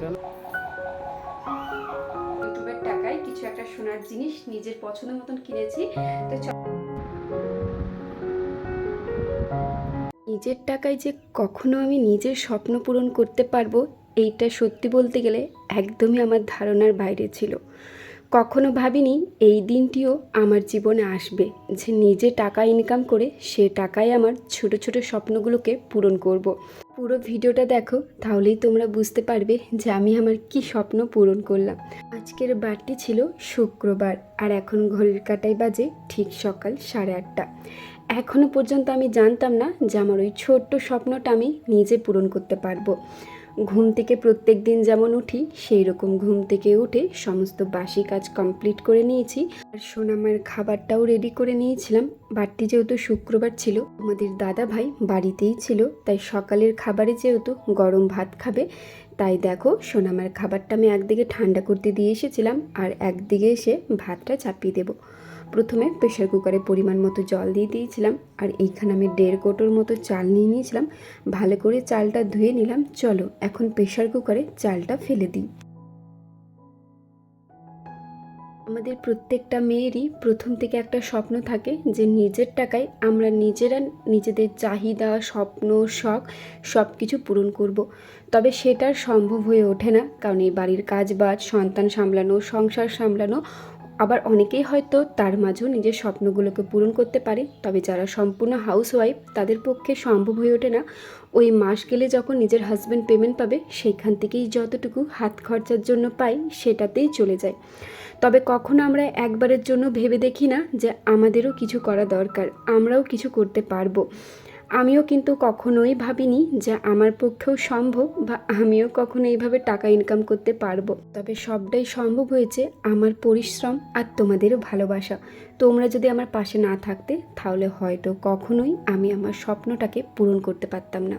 সেটা ইউটিউবের টাকায় কিছু একটা সোনার জিনিস নিজের পছন্দ মতন কিনেছি। তো নিজের টাকায় যে কখনো আমি নিজের স্বপ্ন পূরণ করতে পারব এইটা সত্যি বলতে গেলে একদমই আমার ধারণার বাইরে ছিল। কখনো ভাবিনি এই দিনটিও আমার জীবনে আসবে যে নিজে টাকা ইনকাম করে সে টাকায় আমার ছোট ছোট স্বপ্নগুলোকে পূরণ করব। পুরো ভিডিওটা দেখো, তাহলেই তোমরা বুঝতে পারবে যে আমি আমার কি স্বপ্ন পূরণ করলাম। আজকের বারটি ছিল শুক্রবার, আর এখন ঘড়ির কাটাই বাজে ঠিক সকাল সাড়ে আটটা। এখনও পর্যন্ত আমি জানতাম না যে আমার ওই ছোট্ট স্বপ্নটা আমি নিজে পূরণ করতে পারব। ঘুম থেকে প্রত্যেক দিন যেমন উঠি, সেই রকম ঘুম থেকে উঠে সমস্ত বাসি কাজ কমপ্লিট করে নিয়েছি। আর সোনামার খাবারটাও রেডি করে নিয়েছিলাম। বাড়তি যেহেতু শুক্রবার ছিল, আমাদের দাদা ভাই বাড়িতেই ছিল, তাই সকালের খাবারে যেহেতু গরম ভাত খাবে তাই দেখো, সোনামার খাবারটা আমি একদিকে ঠান্ডা করতে দিয়ে এসেছিলাম আর একদিকে এসে ভাতটা চাপিয়ে দেবো। প্রথমে প্রেশার কুকারে পরিমাণ মতো জল দিয়ে দিয়েছিলাম আর এইখানে আমি দেড় কোটোর মতো চাল নিয়ে নিয়েছিলাম। ভালো করে চালটা ধুয়ে নিলাম। চলো, এখন প্রেশার কুকারে চালটা ফেলে দিই। আমাদের প্রত্যেকটা মেয়েরই প্রথম থেকে একটা স্বপ্ন থাকে যে নিজের টাকায় আমরা নিজেরা নিজেদের চাহিদা, স্বপ্ন, শখ সব কিছু পূরণ করব। তবে সেটার সম্ভব হয়ে ওঠে না, কারণ এই বাড়ির কাজ বাজ সন্তান সামলানো, সংসার সামলানো আবার অনেকেই হয়তো তার মাঝেও নিজের স্বপ্নগুলোকে পূরণ করতে পারে। তবে যারা সম্পূর্ণ হাউসওয়াইফ তাদের পক্ষে সম্ভব হয়ে ওঠে না। ওই মাস গেলে যখন নিজের হাজব্যান্ড পেমেন্ট পাবে, সেইখান থেকেই যতটুকু হাত খরচার জন্য পাই, সেটাতেই চলে যায়। তবে কখনো আমরা একবারের জন্য ভেবে দেখি না যে আমাদেরও কিছু করা দরকার, আমরাও কিছু করতে পারব। আমিও কিন্তু কখনোই ভাবিনি যে আমার পক্ষেও সম্ভব বা আমিও কখনো এইভাবে টাকা ইনকাম করতে পারব। তবে সবটাই সম্ভব হয়েছে আমার পরিশ্রম আর তোমাদেরও ভালোবাসা। তোমরা যদি আমার পাশে না থাকতে, তাহলে হয়তো কখনোই আমি আমার স্বপ্নটাকে পূরণ করতে পারতাম না।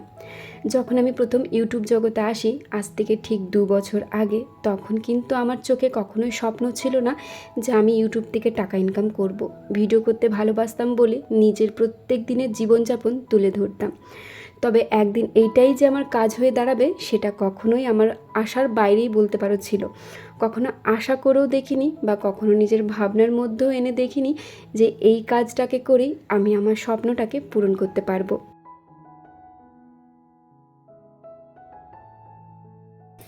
যখন আমি প্রথম ইউটিউব জগতে আসি, আজ থেকে ঠিক দু বছর আগে, তখন কিন্তু আমার চোখে কখনোই স্বপ্ন ছিল না যে আমি ইউটিউব থেকে টাকা ইনকাম করব। ভিডিও করতে ভালোবাসতাম বলে নিজের প্রত্যেক দিনের জীবনযাপন তুলে ধরতাম। তবে একদিন এইটাই যে আমার কাজ হয়ে দাঁড়াবে, সেটা কখনোই আমার আশার বাইরেই বলতে পারো ছিল। কখনো আশা করেও দেখিনি বা কখনো নিজের ভাবনার মধ্যেও এনে দেখিনি যে এই কাজটাকে করেই আমি আমার স্বপ্নটাকে পূরণ করতে পারব।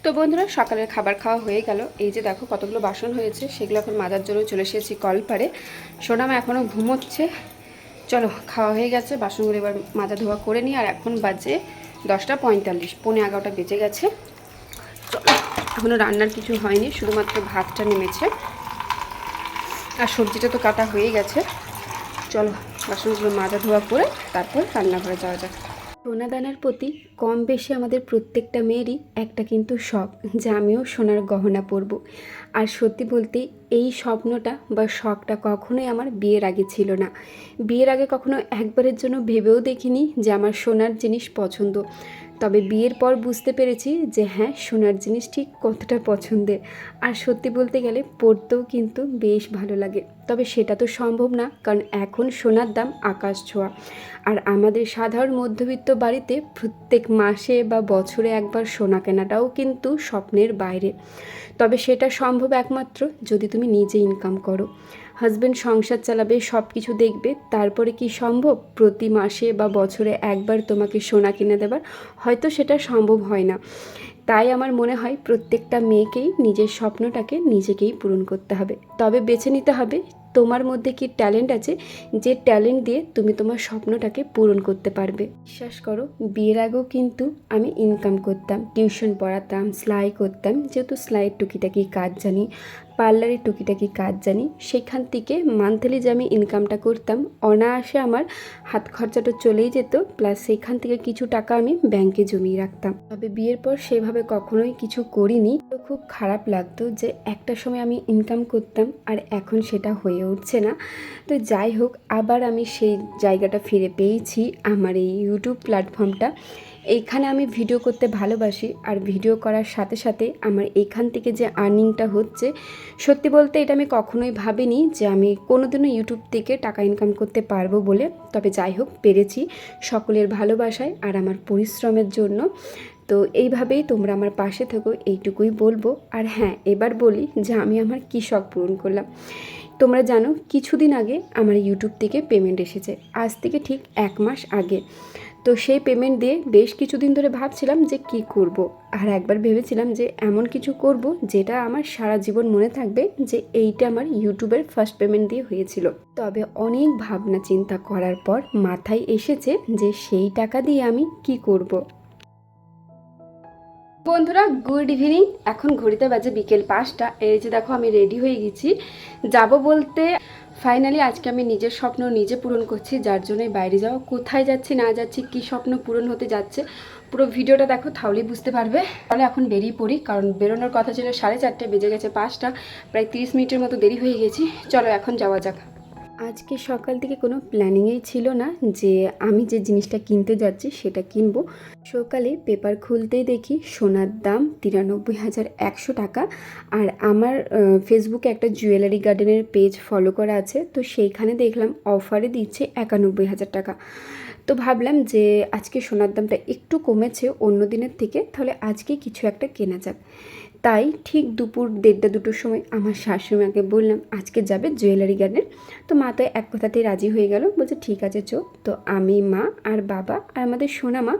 তো বন্ধুরা, সকালের খাবার খাওয়া হয়ে গেল। এই যে দেখো কতগুলো বাসন হয়েছে, সেগুলো এখন মাজার জন্য চলে এসেছি কলপারে সোনাম এখনও ঘুমোচ্ছে। চলো, খাওয়া হয়ে গেছে, বাসনগুলো এবার মাজা ধোয়া করে নিই। আর এখন বাজে দশটা পঁয়তাল্লিশ, পৌনে এগারোটা বেজে গেছে। এখনও রান্নার কিছু হয়নি, শুধুমাত্র ভাতটা নেমেছে। আর সবজিটা তো কাটা হয়ে গেছে। চলো বাসনগুলো মাজা ধোয়া করে তারপর রান্নাঘরে যাওয়া যাক। সোনাদানার প্রতি কম বেশি আমাদের প্রত্যেকটা মেয়েরই একটা কিন্তু শখ যে আমিও সোনার গহনা পরব। আর সত্যি বলতে, এই স্বপ্নটা বা শখটা কখনোই আমার বিয়ের আগে ছিল না। বিয়ের আগে কখনো একবারের জন্য ভেবেও দেখিনি যে আমার সোনার জিনিস পছন্দ। তবে বিয়ের পর বুঝতে পেরেছি যে হ্যাঁ সোনার জিনিস ঠিক কতটা পছন্দের। আর সত্যি বলতে গেলে পড়তেও কিন্তু বেশ ভালো লাগে। তবে সেটা তো সম্ভব না, কারণ এখন সোনার দাম আকাশ ছোঁয়া। আর আমাদের সাধারণ মধ্যবিত্ত বাড়িতে প্রত্যেক মাসে বা বছরে একবার সোনা কেনাটাও কিন্তু স্বপ্নের বাইরে। তবে সেটা সম্ভব একমাত্র যদি তুমি নিজে ইনকাম করো। হাজব্যান্ড সংসার চালাবে সব কিছু দেখবে, তারপরে কি সম্ভব? প্রতি মাসে বা বছরে একবার তোমাকে সোনা কিনে দেবার? হয়তো সেটা সম্ভব হয় না। তাই আমার মনে হয় প্রত্যেকটা মেয়েকেই নিজের স্বপ্নটাকে নিজেকেই পূরণ করতে হবে। তবে বেছে নিতে হবে, তোমার মধ্যে কি ট্যালেন্ট আছে যে ট্যালেন্ট দিয়ে তুমি তোমার স্বপ্নটাকে পূরণ করতে পারবে? বিশ্বাস করো, বিয়ের আগেও কিন্তু আমি ইনকাম করতাম টিউশন পড়াতাম, সেলাই করতাম, যেহেতু সেলাইয়ের টুকিটাকি কাজ জানি। পার্লারের টুকিটাকি কাজ জানি, সেখান থেকে মান্থলি যে আমি ইনকামটা করতাম, অনায়াসে আমার হাত খরচাটা চলেই যেত প্লাস সেখান থেকে কিছু টাকা আমি ব্যাংকে জমিয়ে রাখতাম। তবে বিয়ের পর সেভাবে কখনোই কিছু করিনি। তো খুব খারাপ লাগতো যে একটা সময় আমি ইনকাম করতাম আর এখন সেটা হয়ে উঠছে না। তো যাই হোক, আবার আমি সেই জায়গাটা ফিরে পেয়েছি, আমার এই ইউটিউব প্ল্যাটফর্মটা এইখানে আমি ভিডিও করতে ভালোবাসি আর ভিডিও করার সাথে সাথে আমার এইখান থেকে যে আর্নিংটা হচ্ছে, সত্যি বলতে এটা আমি কখনোই ভাবিনি যে আমি কোনোদিনও ইউটিউব থেকে টাকা ইনকাম করতে পারব বলে। তবে যাই হোক, পেরেছি সকলের ভালোবাসায় আর আমার পরিশ্রমের জন্য। তো এইভাবেই তোমরা আমার পাশে থেকো, এইটুকুই বলব। আর হ্যাঁ এবার বলি যে আমি আমার কী শখ পূরণ করলাম। তোমরা জানো, কিছুদিন আগে আমার ইউটিউব থেকে পেমেন্ট এসেছে আজ থেকে ঠিক এক মাস আগে তো সেই পেমেন্ট দিয়ে বেশ কিছুদিন ধরে ভাবছিলাম যে কি করব। আর একবার ভেবেছিলাম যে এমন কিছু করব যেটা আমার সারা জীবন মনে থাকবে যে এইটা আমার ইউটিউবের ফার্স্ট পেমেন্ট দিয়ে হয়েছিল তবে অনেক ভাবনা চিন্তা করার পর মাথায় এসেছে যে সেই টাকা দিয়ে আমি কি করব। বন্ধুরা গুড ইভিনিং এখন ঘড়িতে বাজে বিকেল পাঁচটা। এই যে দেখো, আমি রেডি হয়ে গেছি। যাব বলতে ফাইনালি আজকে আমি নিজের স্বপ্ন নিজে পূরণ করছি, যার জন্যই বাইরে যাওয়া কোথায় যাচ্ছি, না যাচ্ছি, কি স্বপ্ন পূরণ হতে যাচ্ছে, পুরো ভিডিওটা দেখো, তাহলেই বুঝতে পারবে। তাহলে এখন বেরিয়ে পড়ি, কারণ বেরোনোর কথা ছিল সাড়ে চারটে, বেজে গেছে পাঁচটা, প্রায় তিরিশ মিনিটের মতো দেরি হয়ে গেছি। চলো, এখন যাওয়া যাক। আজকে সকাল থেকে কোনো প্ল্যানিংই ছিল না যে আমি যে জিনিসটা কিনতে যাচ্ছি সেটা কিনবো। সকালে পেপার খুলতেই দেখি সোনার দাম তিরানব্বই হাজার একশো টাকা আর আমার ফেসবুকে একটা জুয়েলারি গার্ডেনের পেজ ফলো করা আছে। তো সেইখানে দেখলাম অফারে দিচ্ছে একানব্বই হাজার টাকা। তো ভাবলাম যে আজকে সোনার দামটা একটু কমেছে অন্য দিনের থেকে, তাহলে আজকে কিছু একটা কেনা যাক। তাই ঠিক দুপুর দেড়টা দুটোর সময় আমার শাশুড়ি মাকে বললাম, আজকে যাবে জুয়েলারি গার্ডেন? তো মা তো এক কথাতেই রাজি হয়ে গেল, বলছে, ঠিক আছে চোখ তো আমি মা আর বাবা আর আমাদের সোনা মা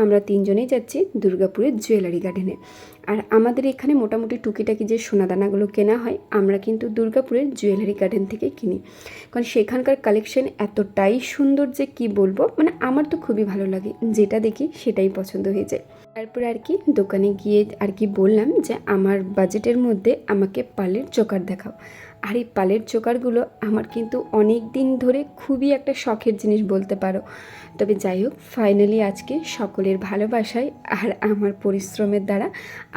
আমরা তিনজনেই যাচ্ছি দুর্গাপুরের জুয়েলারি গার্ডেনে। আর আমাদের এখানে মোটামুটি টুকিটাকি যে সোনাদানাগুলো কেনা হয়, আমরা কিন্তু দুর্গাপুরের জুয়েলারি গার্ডেন থেকে কিনি। কারণ সেখানকার কালেকশন এতটাই সুন্দর যে কি বলব মানে আমার তো খুবই ভালো লাগে, যেটা দেখি সেটাই পছন্দ হয়ে যায়। তারপরে আর কি দোকানে গিয়ে আর কি বললাম যে, আমার বাজেটের মধ্যে আমাকে পালের চোকার দেখাও। আর এই পালের চোকারগুলো আমার কিন্তু অনেক দিন ধরে খুবই একটা শখের জিনিস বলতে পারো। তবে যাই হোক ফাইনালি আজকে সকলের ভালোবাসায় আর আমার পরিশ্রমের দ্বারা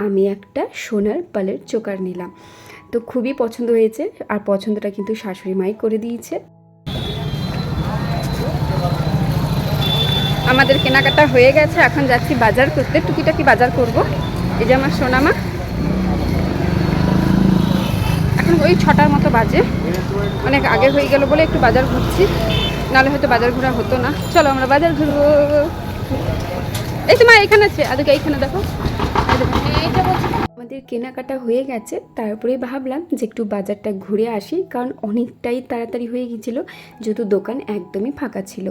আমি একটা সোনার পালের চোকার নিলাম। তো খুবই পছন্দ হয়েছে আর পছন্দটা কিন্তু শাশুড়ি মাই করে দিয়েছে। আমাদের কেনাকাটা হয়ে গেছে, এখন যাচ্ছি বাজার করতে। টুকিটাকি বাজার করব। এই যে আমার সোনামা। এখন ওই ছটার মতো বাজে। অনেক আগে হয়ে গেল বলে একটু বাজার ঘুরছি। নাহলে হয়তো বাজার ঘোরা হতো না। চলো আমরা বাজার ঘুরবো। এই তো মা এখানে আছে। আদিকে এইখানে দেখো। এই দেখো, এইটা বলছি। আমাদের কেনাকাটা হয়ে গেছে তারপরে ভাবলাম যে একটু বাজারটা ঘুরে আসি, কারণ অনেকটাই তাড়াতাড়ি হয়ে গিয়েছিল, যেহেতু দোকান একদমই ফাঁকা ছিল।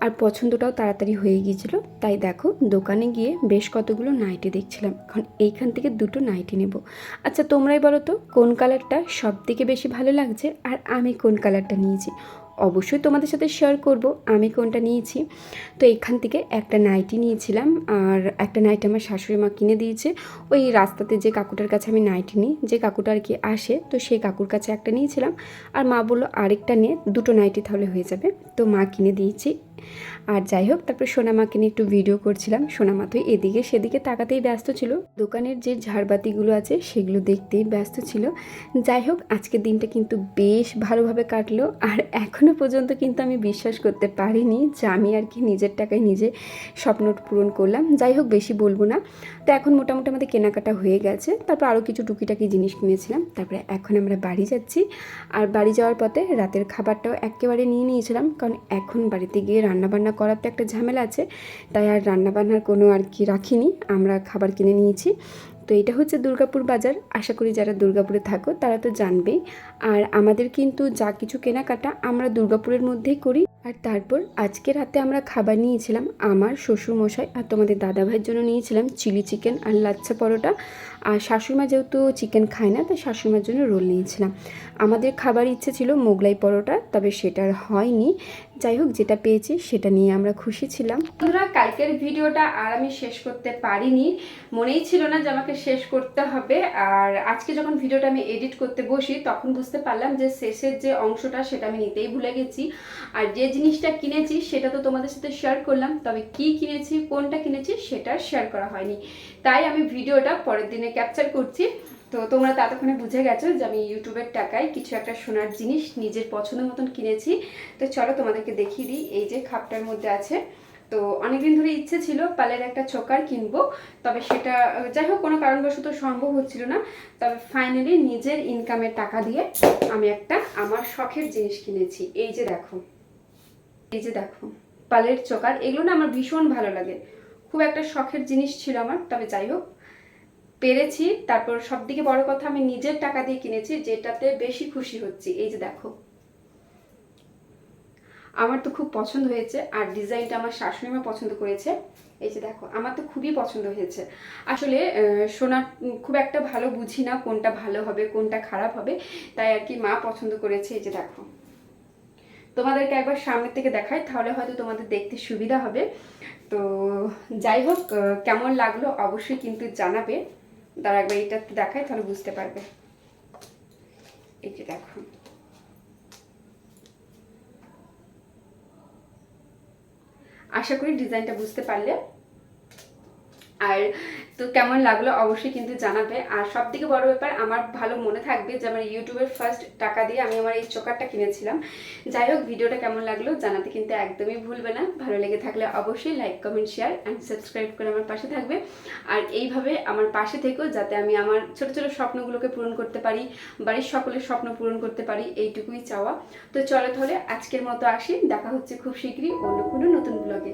আর পছন্দটাও তাড়াতাড়ি হয়ে গিয়েছিল, তাই দেখো, দোকানে গিয়ে বেশ কতগুলো নাইটি দেখছিলাম, কারণ এইখান থেকে দুটো নাইটি নেব। আচ্ছা তোমরাই বলো তো, কোন কালারটা সব থেকে বেশি ভালো লাগছে, আর আমি কোন কালারটা নিয়েছি? অবশ্যই তোমাদের সাথে শেয়ার করব। আমি কোনটা নিয়েছি? তো এখান থেকে একটা নাইটি নিয়েছিলাম, আর একটা নাইটি আমার শাশুড়ি মা কিনে দিয়েছে। ওই রাস্তাতে যে কাকুটার কাছে আমি নাইটি নিই, যে কাকুটা আর কি আসে, তো সেই কাকুর কাছে একটা নিয়েছিলাম। আর মা বলল, আরেকটা নিয়ে দুটো নাইটি তাহলে হয়ে যাবে। তো মা কিনে দিয়েছি আর যাই হোক, তারপর সোনামাকে নিয়ে একটু ভিডিও করছিলাম। সোনামা তো এদিকে সেদিকে তাকাতেই ব্যস্ত ছিল। দোকানের যে ঝাড়বাতিগুলো আছে, সেগুলো দেখতেই ব্যস্ত ছিল। যাই হোক আজকের দিনটা কিন্তু বেশ ভালোভাবে কাটলো। আর এখনও পর্যন্ত কিন্তু আমি বিশ্বাস করতে পারিনি যে আমি আর কি নিজের টাকায় নিজে স্বপ্ন পূরণ করলাম। যাই হোক, বেশি বলব না। তো এখন মোটামুটি আমাদের কেনাকাটা হয়ে গেছে। তারপর আরও কিছু টুকিটাকি জিনিস কিনেছিলাম। তারপরে এখন আমরা বাড়ি যাচ্ছি। আর বাড়ি যাওয়ার পথে রাতের খাবারটাও একেবারে নিয়ে নিয়েছিলাম। কারণ এখন বাড়িতে গিয়ে রান্নাবান্না করার তো একটা ঝামেলা আছে। তাই আর রান্নাবান্নার কোনো আর কি রাখিনি। আমরা খাবার কিনে নিয়েছি। তো এটা হচ্ছে দুর্গাপুর বাজার। আশা করি যারা দুর্গাপুরে থাকো, তারা তো জানবেই। আর আমাদের কিন্তু যা কিছু কেনাকাটা আমরা দুর্গাপুরের মধ্যেই করি। আর তারপর আজকে রাতে আমরা খাবার নিয়েছিলাম আমার শ্বশুর মশাই আর তোমাদের দাদা ভাইয়ের জন্য নিয়েছিলাম চিলি চিকেন আর লাচ্ছা পরোটা। আর শাশুড়িমা যেহেতু চিকেন খায় না, তাই শাশুড়িমার জন্য রোল নিয়েছিলাম। আমাদের খাবার ইচ্ছে ছিল মোগলাই পরোটা, তবে সেটা আর হয়নি। যাই হোক, যেটা পেয়েছি সেটা নিয়ে আমরা খুশি ছিলাম। বন্ধুরা, কালকের ভিডিওটা আর আমি শেষ করতে পারিনি। মনেই ছিল না যে আমাকে শেষ করতে হবে। আর আজকে যখন ভিডিওটা আমি এডিট করতে বসি, তখন বুঝতে পারলাম যে শেষের যে অংশটা সেটা আমি নিতেই ভুলে গেছি। আর যে জিনিসটা কিনেছি সেটা তো তোমাদের সাথে শেয়ার করলাম, তবে কি কিনেছি, কোনটা কিনেছি সেটা শেয়ার করা হয়নি। তাই আমি ভিডিওটা পরের দিনে ক্যাপচার করছি। তো তোমরা ততক্ষণে বুঝে গেছো যে আমি ইউটিউবের টাকায় কিছু একটা সোনার জিনিস নিজের পছন্দ মতন কিনেছি। তো চলো তোমাদেরকে দেখিয়ে দিই, এই যে খাপটার মধ্যে আছে। তো অনেকদিন ধরে ইচ্ছে ছিল পালের একটা চোকার কিনবো, তবে সেটা, যাই হোক, কোনো কারণবশত সম্ভব হচ্ছিল না। তবে ফাইনালি নিজের ইনকামের টাকা দিয়ে আমি একটা আমার শখের জিনিস কিনেছি। এই যে দেখো। এই যে দেখো, পালের চোকার, এগুলো না আমার ভীষণ ভালো লাগে। খুব একটা শখের জিনিস ছিল আমার, তবে যাই হোক। পেরেছি, তারপর সব থেকে বড় কথা, আমি নিজের টাকা দিয়ে কিনেছি, যেটাতে বেশি খুশি হচ্ছি। এই যে দেখো। আমার তো খুব পছন্দ হয়েছে, আর ডিজাইনটা আমার শাশুড়ি মা পছন্দ করেছে। এই যে দেখো, আমার তো খুবই পছন্দ হয়েছে। আসলে সোনা খুব একটা ভালো বুঝি না কোনটা ভালো হবে, কোনটা খারাপ হবে, তাই আর কি মা পছন্দ করেছে। এই যে দেখো। তোমাদেরকে একবার সামনের থেকে দেখাই, তাহলে হয়তো তোমাদের দেখতে সুবিধা হবে। তো যাই হোক কেমন লাগল অবশ্যই কিন্তু জানাবে। তারা একবার এটা দেখায়, তাহলে বুঝতে পারবে। এই যে দেখো। আশা করি ডিজাইনটা বুঝতে পারলে। আর তো কেমন লাগল অবশ্যই কিন্তু জানাবে। আর সব থেকে বড় ব্যাপার, আমার ভালো মনে থাকবে যে আমার ইউটিউবের ফার্স্ট টাকা দিয়ে আমি আমার এই চোকারটা কিনেছিলাম। যাই হোক, ভিডিওটা কেমন লাগল জানাতে কিন্তু একদমই ভুলবে না। ভালো লেগে থাকলে অবশ্যই like comment share and subscribe করে আমার পাশে থাকবে। আর এইভাবে আমার পাশে থেকেও যাতে আমি আমার ছোট ছোট স্বপ্নগুলোকে পূরণ করতে পারি, বাড়ির সকলের স্বপ্ন পূরণ করতে পারি, এইটুকুই চাওয়া। তো চলো তাহলে আজকের মতো আসি, দেখা হচ্ছে খুব শীঘ্রই অন্য কোনো নতুন ব্লগে